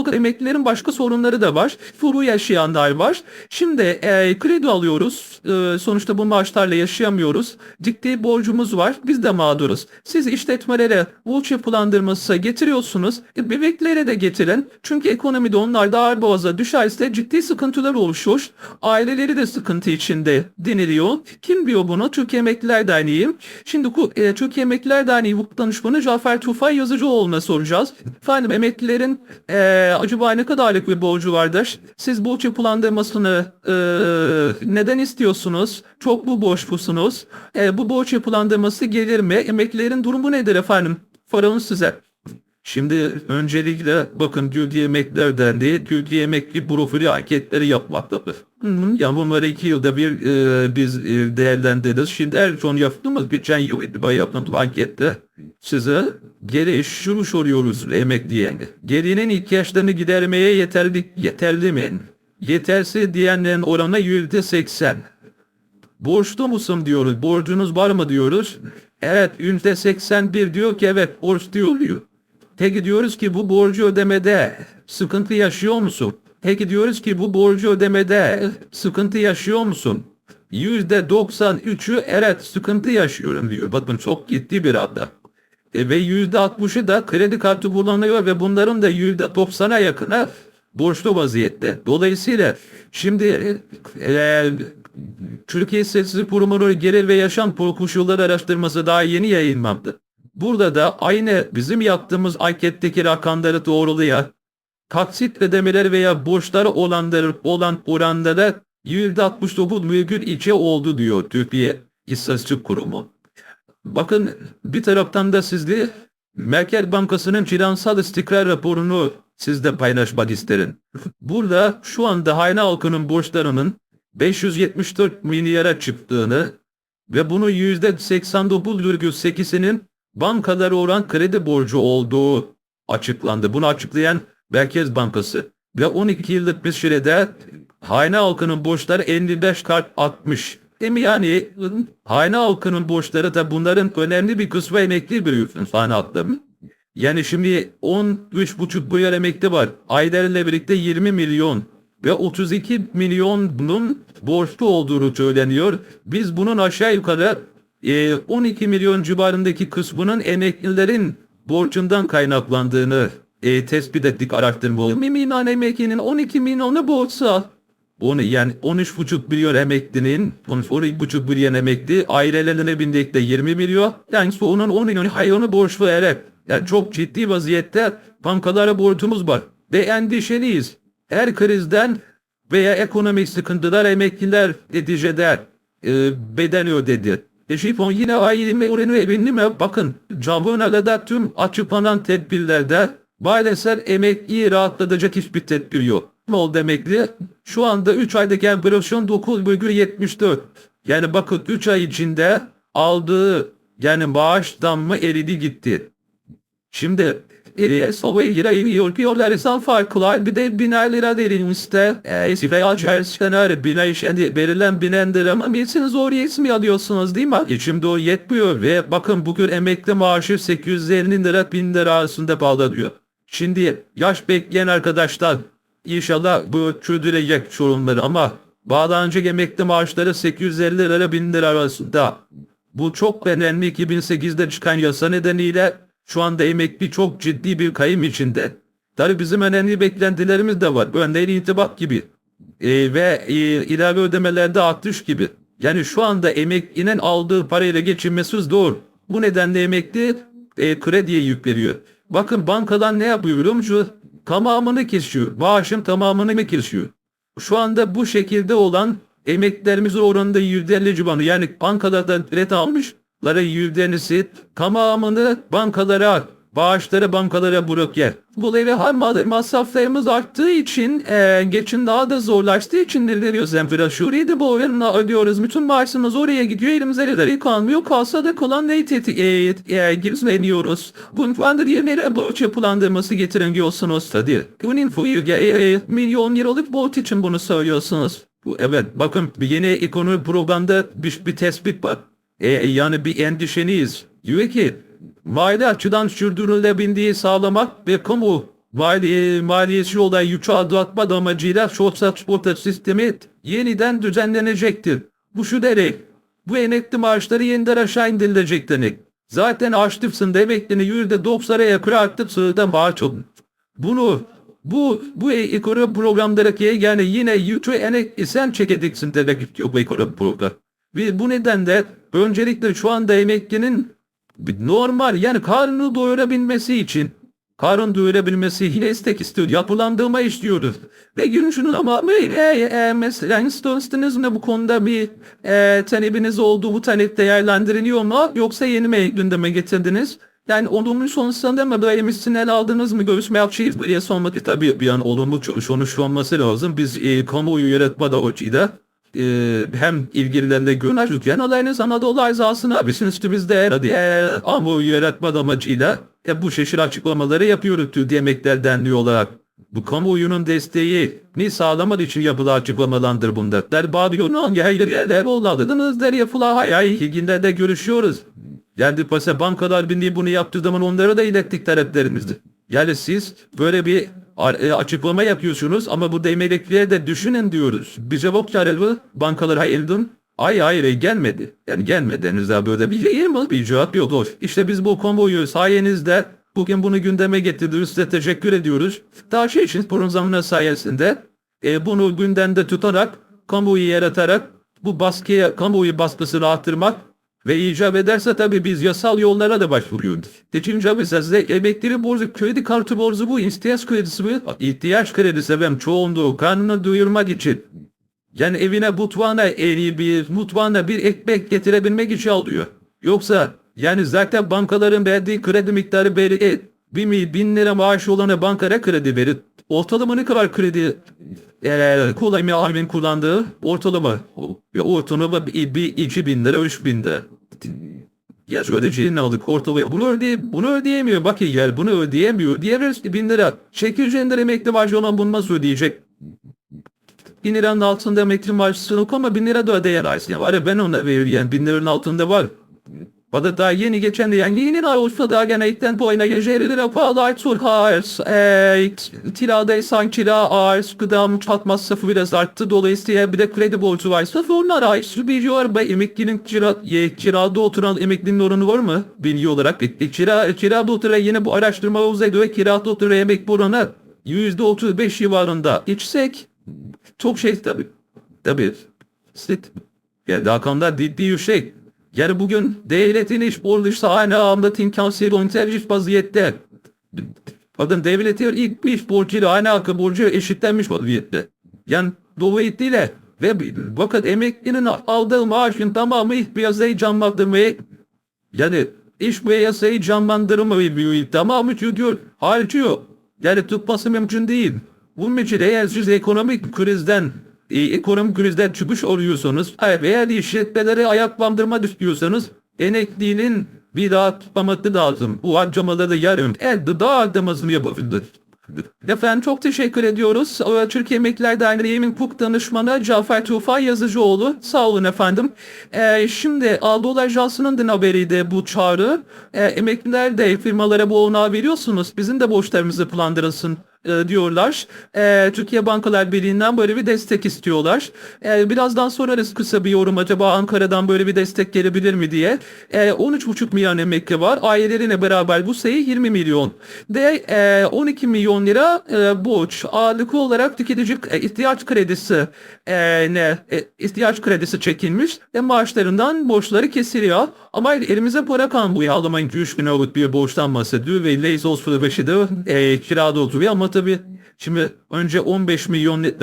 Fakat emeklilerin başka sorunları da var. Furu yaşayanlar var. Şimdi e, kredi alıyoruz. E, sonuçta bu maaşlarla yaşayamıyoruz. Ciddi borcumuz var. Biz de mağduruz. Siz işletmelere borç yapılandırması getiriyorsunuz. E, bebeklere de getirin. Çünkü ekonomide onlar da ağır boğaza düşerse ciddi sıkıntılar oluşur. Aileleri de sıkıntı içinde deniliyor. Kim diyor bunu? Türkiye Emekliler Derneği. Şimdi e, Türkiye Emekliler Derneği Hukuk Danışmanı Cafer Tufay Yazıcıoğlu'na soracağız. Efendim emeklilerin e, acaba ne kadarlık bir borcu vardır? Siz borç yapılandırmasını e, neden istiyorsunuz? Çok mu borçlusunuz? E, bu borç yapılandırması gelir mi? Emeklilerin durumu nedir efendim? Soralım size. Şimdi öncelikle bakın Türkiye Emekliler Derneği Türkiye Emekli Profili anketleri yapmaktadır. Yani bunları iki yılda bir e, biz e, değerlendiririz. Şimdi en son yaptığımız geçen yıl itibariyle yaptığımız ankette size geri şunu soruyoruz emekliye. Gerinin ihtiyaçlarını gidermeye yeterli, yeterli mi? Yetersiz diyenlerin oranı yüzde seksen. Borçlu musun diyoruz. Borcunuz var mı diyoruz. Evet yüzde 81 diyor ki evet borçlu diyor. Peki diyoruz ki bu borcu ödemede sıkıntı yaşıyor musun? Peki diyoruz ki bu borcu ödemede sıkıntı yaşıyor musun? Yüzde 93'ü evet sıkıntı yaşıyorum diyor. Bakın çok ciddi bir hatta. E, ve yüzde 60'ı da kredi kartı kullanıyor ve bunların da yüzde 90'a yakını borçlu vaziyette. Dolayısıyla şimdi e, Türkiye İstatistik Kurumu'nun gelir ve yaşam koşulları araştırması daha yeni yayınlandı. Burada da aynı bizim yaptığımız anketteki rakamları doğrulayan taksit ödemeleri veya borçları olanları olan oranlara %69,2 oldu diyor Türkiye İstatistik Kurumu. Bakın bir taraftan da sizle Merkez Bankası'nın finansal istikrar raporunu sizle paylaşmak isterim. Burada şu anda hane halkının borçlarının 574 milyara çıktığını ve bunun %89,8'inin bankalara olan kredi borcu olduğu açıklandı. Bunu açıklayan Merkez Bankası. Ve 12 yıllık bir sürede hane halkının borçları 55 kat artmış. Değil mi yani hane halkının borçları da bunların önemli bir kısmı emekli bir hane halkları. Yani şimdi 13,5 milyon emekli var. Aylarıyla birlikte 20 milyon ve 32 milyon bunun borçlu olduğunu söyleniyor. Biz bunun aşağı yukarı e, 12 milyon civarındaki kısmının emeklilerin borcundan kaynaklandığını e, tespit ettik araştırma. Miminan emeklinin 12 milyonu borçsa onu yani 13,5 milyon emeklinin 12,5 milyon emekli ailelerine birlikte 20 milyon yani onun 10 milyon hayvanı borçlu evet. Yani çok ciddi vaziyette bankalara borcumuz var ve endişeliyiz. Her krizden veya ekonomik sıkıntılar emekliler neticede e, bedel ödedi. E şifon yine aileme oranı evinde bakın Cabuna'da da tüm açıklanan tedbirlerde maalesef emekliyi rahatlatacak hiçbir tedbir yok. Ne oldu? Şu anda 3 aydaki enflasyon 9,74. Yani bakın 3 ay içinde aldığı yani maaştan mı eridi gitti. Şimdi Geriye sobaya giriyor diyorlar insan farklılar bir de biner lira verilmişte. E, veya çalışanlar biner şimdi verilen binendir ama bilsiniz oraya ismi alıyorsunuz değil mi? E, şimdi o yetmiyor ve bakın bugün emekli maaşı 850 lira 1000 lira arasında bağlanıyor. Şimdi yaş bekleyen arkadaşlar inşallah bu çözülecek sorunları ama bağlanacak emekli maaşları 850 lira 1000 lira arasında. Bu çok önemli 2008'de çıkan yasa nedeniyle şu anda emekli çok ciddi bir kayım içinde. Tabi bizim önemli beklentilerimiz de var. Örneğin intibak gibi. E, ve e, ilave ödemelerde artış gibi. Yani şu anda emeklinin aldığı parayla geçinmesi zor. Bu nedenle emekli e, krediye yük veriyor. Bakın bankadan ne yapıyor biliyor musun? Tamamını kesiyor. Maaşın tamamını mı kesiyor? Şu anda bu şekilde olan emeklilerimizin oranında %50 civarı. Yani bankalardan kredi almış lara yüzdenisi tamamını bankalara bağışları bankalara bırakıyor. Bu evi harmadı masraflarımız arttığı için e, geçin daha da zorlaştığı için ne veriyoruz enflasyonu de bu oranla ödüyoruz. Bütün maaşımız oraya gidiyor elimize neleri kalmıyor. Kalsa da kalan neyi tetik e, e, gizleniyoruz. Bundan yerlere borç yapılandırması getiren diyorsunuz tabii. Bunun fuyu e, e, milyon liralık borç için bunu söylüyorsunuz. Bu, evet bakın bir yeni ekonomi programda bir, bir tespit var. E, yani bir endişeniz. Diyor ki mali açıdan sürdürülebildiği sağlamak ve kamu mali, maliyesi olay yükü atlatma amacıyla sosyal sigorta sistemi yeniden düzenlenecektir. Bu şu demek. Bu emekli maaşları yeniden aşağı indirilecek demek. Zaten açlıksın yüzde doksan'a yakın artık sığda maaş olun. Bunu bu bu ekonomi programlarındaki yani yine yükü emekli sen çekeceksin demek istiyor bu ekonomi program. Ve bu nedenle öncelikle şu anda emeklinin normal yani karnını doyurabilmesi için karın doyurabilmesi yine istek istiyor. Yapılandırma istiyoruz. Ve gün şunun ama e, e, mesela ne bu konuda bir e, talebiniz oldu bu talep değerlendiriliyor mu? Yoksa yeni mi gündeme getirdiniz? Yani olumlu sonuçlarında mı böyle misini ele aldınız mı görüşme yapçıyız diye sormak tabii bir an olumlu sonuç olması lazım. Biz e, kamuoyu yönetme da da e, hem ilgililerle görüşürüz. Genelleriniz Anadolu Arzası'na bizim üstümüzde hadi e, kamuoyu yönetme amacıyla e, bu şaşır açıklamaları yapıyoruz yemekler denli olarak. Bu kamuoyunun desteği ne sağlamak için yapılan açıklamalandır bunlar. Der Babyon'un yerler oladınız der yapılan hayal ilginde de görüşüyoruz. Yani pasa bankalar birliği bunu yaptığı zaman onlara da ilettik taleplerimizi. Yani siz böyle bir açıklama yapıyorsunuz ama bu emekliye de düşünün diyoruz. Bize bok çareli bankalara hayırdım. Ay hayır gelmedi. Yani gelmedi henüz daha böyle bir şey mi? Bir cevap yok. İşte biz bu konvoyu sayenizde bugün bunu gündeme getirdiğiniz size teşekkür ediyoruz. Daha şey için programı sayesinde e, bunu gündemde tutarak kamuoyu yaratarak bu baskıya kamuoyu baskısını arttırmak ve icap ederse tabii biz yasal yollara da başvuruyoruz. Geçince mesela emekleri borcu, kredi kartı borcu bu, ihtiyaç kredisi bu. ihtiyaç kredisi ben çoğunluğu karnını duyurmak için. Yani evine mutfağına en bir mutfağına bir ekmek getirebilmek için alıyor. Yoksa yani zaten bankaların verdiği kredi miktarı belli. E, bir mi, bin lira maaş olana bankara kredi verir. Ortalama ne kadar kredi e, kolay abimin kullandığı ortalama. Ortalama bir, bir iki bin lira, üç bin lira. Ya ödeyeceğini ne aldık ortalama. Bunu ödeye, bunu ödeyemiyor. Bak gel bunu ödeyemiyor. Diğer bin lira. 800 lira emekli maaşı olan bunu nasıl ödeyecek? Bin liranın altında emekli maaşı yok ama bin lira da ödeyemezsin. Ya var ya ben ona veriyorum yani bin liranın altında var. Bana daha yeni geçen yeni ay olsa da gene ilkten bu ayına geceleri pahalı tur hars. Tirada sanki kira arz gıdam çatmaz safı biraz arttı. Dolayısıyla bir de kredi borcu varsa onlar ay biliyor. Ben emeklinin kira, kirada oturan emeklinin oranı var mı? Bilgi olarak. E, kira, kirada oturan yine bu araştırma uzaydı. Kirada oturan emekli oranı %35 civarında. İçsek çok şey tabi. Tabi. Sit. Ya daha konuda ciddi şey. Yani bugün devletin iş borçlusu aynı anda imkansız ontercif vaziyette. Bakın devletin ilk iş borcuyla aynı hakkı borcu eşitlenmiş vaziyette. Yani dolayısıyla ve bakın emeklinin aldığı maaşın tamamı piyasayı canlandırmaya yani iş piyasayı canlandırmayı tamamı çünkü harcıyor. Yani tutması mümkün değil. Bunun için eğer siz ekonomik krizden ekonomik krizden çıkış oluyorsanız veya işletmeleri ayaklandırma istiyorsanız emekliliğinin bir daha tutmaması lazım. Bu harcamaları yarın elde daha harcamasını yapabilir. Efendim çok teşekkür ediyoruz. Türkiye Emekliler Derneği Hukuk Danışmanı Cafer Tufan Yazıcıoğlu. Sağ olun efendim. Ee, şimdi Anadolu Ajansı'nın da haberiydi bu çağrı. Ee, emekliler de firmalara bu olanağı veriyorsunuz. Bizim de borçlarımızı planlarılsın e, diyorlar. E, Türkiye Bankalar Birliği'nden böyle bir destek istiyorlar. E, birazdan sorarız kısa bir yorum acaba Ankara'dan böyle bir destek gelebilir mi diye. E, 13,5 milyon emekli var. Ailelerine beraber bu sayı 20 milyon. De e, 12 milyon lira e, borç. Ağırlıklı olarak tüketici e, ihtiyaç kredisi e, ne e, ihtiyaç kredisi çekilmiş ve maaşlarından borçları kesiliyor. Ama elimize para bu yağlamayın 3 bin liralık bir borçtan bahsediyor ve Leysos 05'i de e, kirada oturuyor ama tabii şimdi önce 15 milyon net